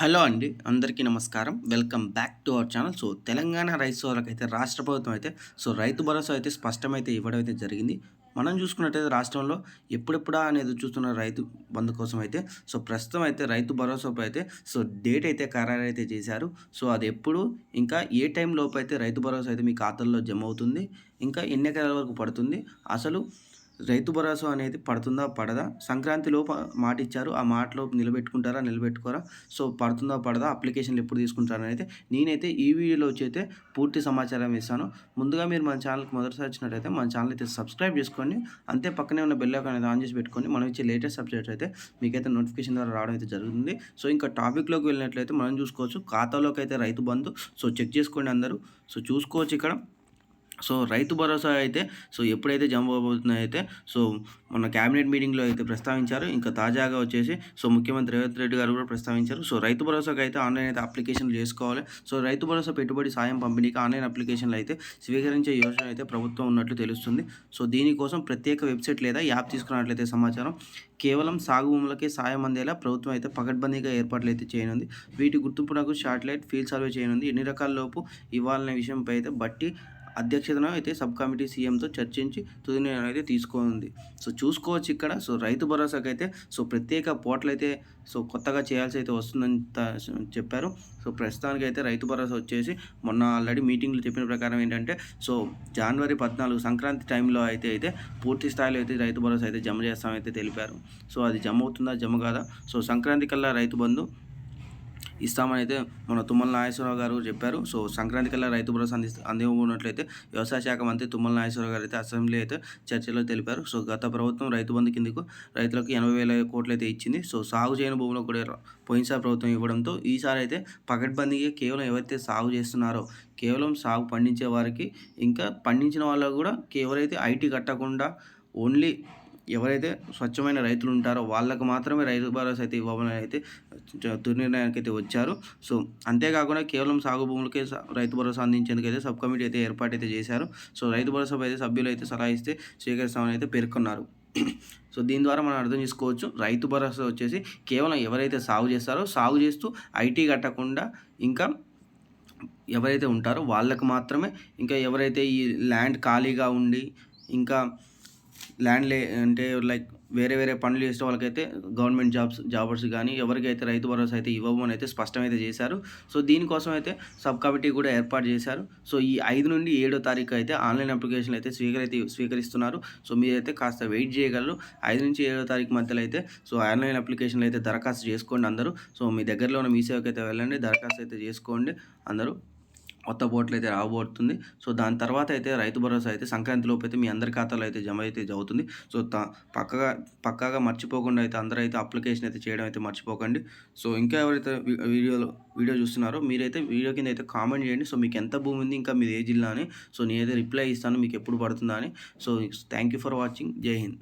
Hello అండి అందరికీ నమస్కారం. Welcome back to our channel. So Telangana రైతు సోదరులకు అయితే రాష్ట్ర ప్రభుత్వం అయితే సో రైతు భరోసా అయితే స్పష్టమైతే ఇవ్వడం అయితే జరిగింది. మనం చూసుకున్నట్టయితే రాష్ట్రంలో ఎప్పుడెప్పుడా అనేది చూస్తున్న రైతు బంధు కోసం అయితే సో ప్రస్తుతం అయితే రైతు భరోసాపై అయితే సో డేట్ అయితే ఖరారు అయితే చేశారు. సో అది ఎప్పుడు ఇంకా ఏ టైం లోపు అయితే రైతు భరోసా అయితే మీ ఖాతాల్లో జమ అవుతుంది ఇంకా ఎన్ని ఎకరాల వరకు పడుతుంది అసలు రైతు భరోసా అనేది పడుతుందా పడదా? సంక్రాంతి లోపు మాట ఇచ్చారు ఆ మాటలో నిలబెట్టుకుంటారా నిలబెట్టుకోరా? సో పడుతుందా పడదా? అప్లికేషన్లు ఎప్పుడు తీసుకుంటారని అయితే నేనైతే ఈ వీడియోలో వచ్చి అయితే పూర్తి సమాచారం ఇస్తాను. ముందుగా మీరు మన ఛానల్కి మొదటిసారి వచ్చినట్టయితే మన ఛానల్ అయితే సబ్స్క్రైబ్ చేసుకోండి. అంతే పక్కనే ఉన్న బెల్ ఐకాన్ అనేది ఆన్ చేసి పెట్టుకొని మనం ఇచ్చే లేటెస్ట్ అప్డేట్ అయితే మీకైతే నోటిఫికేషన్ ద్వారా రావడం అయితే జరుగుతుంది. సో ఇంకా టాపిక్లోకి వెళ్ళినట్లయితే మనం చూసుకోవచ్చు. ఖాతాలోకి అయితే రైతు బంధు. సో చెక్ చేసుకోండి అందరూ. సో చూసుకోవచ్చు ఇక్కడ. సో రైతు భరోసా అయితే సో ఎప్పుడైతే జమ అవబోతున్నాయో అయితే సో మన క్యాబినెట్ మీటింగ్లో అయితే ప్రస్తావించారు. ఇంకా తాజాగా వచ్చేసి సో ముఖ్యమంత్రి రేవంత్ రెడ్డి గారు కూడా ప్రస్తావించారు. సో రైతు భరోసాకి అయితే ఆన్లైన్ అయితే అప్లికేషన్లు చేసుకోవాలి. సో రైతు భరోసా పెట్టుబడి సాయం పంపిణీకి ఆన్లైన్ అప్లికేషన్లు అయితే స్వీకరించే యోజన అయితే ప్రభుత్వం ఉన్నట్లు తెలుస్తుంది. సో దీనికోసం ప్రత్యేక వెబ్సైట్ లేదా యాప్ తీసుకున్నట్లయితే సమాచారం కేవలం సాగు భూములకే సాయం అందేలా ప్రభుత్వం అయితే పకడ్బందీగా ఏర్పాట్లు అయితే చేయనుంది. వీటి గుర్తింపునకు శాటిలైట్ ఫీల్డ్ సర్వే చేయనుంది. ఎన్ని రకాల లోపు ఇవ్వాలనే విషయంపై అయితే బట్టి అధ్యక్షతన అయితే సబ్ కమిటీ సీఎంతో చర్చించి తుది నిర్ణయం అయితే తీసుకోనుంది సో చూసుకోవచ్చు ఇక్కడ. సో రైతు భరోసాకి అయితే సో ప్రత్యేక పోర్టల్ అయితే సో కొత్తగా చేయాల్సి అయితే వస్తుందని చెప్పారు. సో ప్రస్తుతానికి అయితే రైతు భరోసా వచ్చేసి మొన్న ఆల్రెడీ మీటింగ్లో చెప్పిన ప్రకారం ఏంటంటే సో జనవరి పద్నాలుగు సంక్రాంతి టైంలో అయితే అయితే పూర్తి స్థాయిలో అయితే రైతు భరోసా అయితే జమ చేస్తామైతే తెలిపారు. సో అది జమ అవుతుందా జమ కాదా? సో సంక్రాంతి కల్లా రైతు బంధు ఇస్తామని అయితే మన తుమ్మల నాగేశ్వరరావు గారు చెప్పారు. సో సంక్రాంతి కల్లా రైతు భరోసా అంది అందివ్వనున్నట్లయితే వ్యవసాయ శాఖ మంత్రి తుమ్మల నాగేశ్వరరావు గారు అయితే అసెంబ్లీ అయితే చర్చలో తెలిపారు. సో గత ప్రభుత్వం రైతు బంధు కిందకు రైతులకు ఎనభై వేల కోట్లు అయితే ఇచ్చింది. సో సాగు చేయని భూములకు కూడా పోయినసారి ప్రభుత్వం ఇవ్వడంతో ఈసారి అయితే పకడ్బందీగా కేవలం ఎవరైతే సాగు చేస్తున్నారో కేవలం సాగు పండించే వారికి ఇంకా పండించిన వాళ్ళకు కూడా ఎవరైతే ఐటీ కట్టకుండా ఓన్లీ ఎవరైతే స్వచ్ఛమైన రైతులు ఉంటారో వాళ్ళకు మాత్రమే రైతు భరోసా అయితే ఇవ్వాలని అయితే దుర్నిర్ణయానికి తుది నిర్ణయానికి అయితే వచ్చారు. సో అంతేకాకుండా కేవలం సాగు భూములకే రైతు భరోసా అందించేందుకు అయితే సబ్ కమిటీ అయితే ఏర్పాటు అయితే చేశారు. సో రైతు భరోసా అయితే సభ్యులు అయితే సలహా ఇస్తే స్వీకరిస్తామని అయితే పేర్కొన్నారు. సో దీని ద్వారా మనం అర్థం చేసుకోవచ్చు. రైతు భరోసా వచ్చేసి కేవలం ఎవరైతే సాగు చేస్తారో సాగు చేస్తూ ఐటీ కట్టకుండా ఇంకా ఎవరైతే ఉంటారో వాళ్ళకు మాత్రమే ఇంకా ఎవరైతే ఈ ల్యాండ్ ఖాళీగా ఉండి ఇంకా ల్యాండ్ లే అంటే లైక్ వేరే వేరే పనులు చేసే వాళ్ళకైతే గవర్నమెంట్ జాబ్స్ జాబర్స్ కానీ ఎవరికైతే రైతు భరోసా అయితే ఇవ్వమని అయితే స్పష్టమైతే చేశారు. సో దీనికోసం అయితే సబ్ కమిటీ కూడా ఏర్పాటు చేశారు. సో ఈ ఐదు నుండి ఏడో తారీఖు అయితే ఆన్లైన్ అప్లికేషన్లు అయితే స్వీకరైతే స్వీకరిస్తున్నారు. సో మీరైతే కాస్త వెయిట్ చేయగలరు. ఐదు నుంచి ఏడో తారీఖు మధ్యలో అయితే సో ఆన్లైన్ అప్లికేషన్లు అయితే దరఖాస్తు చేసుకోండి అందరూ. సో మీ దగ్గరలో ఉన్న మీ సేవకి అయితే వెళ్ళండి దరఖాస్తు అయితే చేసుకోండి అందరూ. కొత్త పోర్టల్ అయితే రాబోతుంది. సో దాని తర్వాత అయితే రైతు భరోసా అయితే సంక్రాంతిలోపు అయితే మీ అందరి ఖాతాలో అయితే జమ అయితే అవుతుంది సో త పక్కగా పక్కాగా మర్చిపోకుండా అయితే అందరూ అయితే అప్లికేషన్ అయితే చేయడం అయితే మర్చిపోకండి. సో ఇంకా ఎవరైతే వీడియోలో వీడియో చూస్తున్నారో మీరైతే వీడియో కింద అయితే కామెంట్ చేయండి. సో మీకు ఎంత భూమి ఉంది ఇంకా మీది ఏ జిల్లా అని. సో నేనైతే రిప్లై ఇస్తాను మీకు ఎప్పుడు పడుతుందా అని. So thank you for watching. జై హింద్.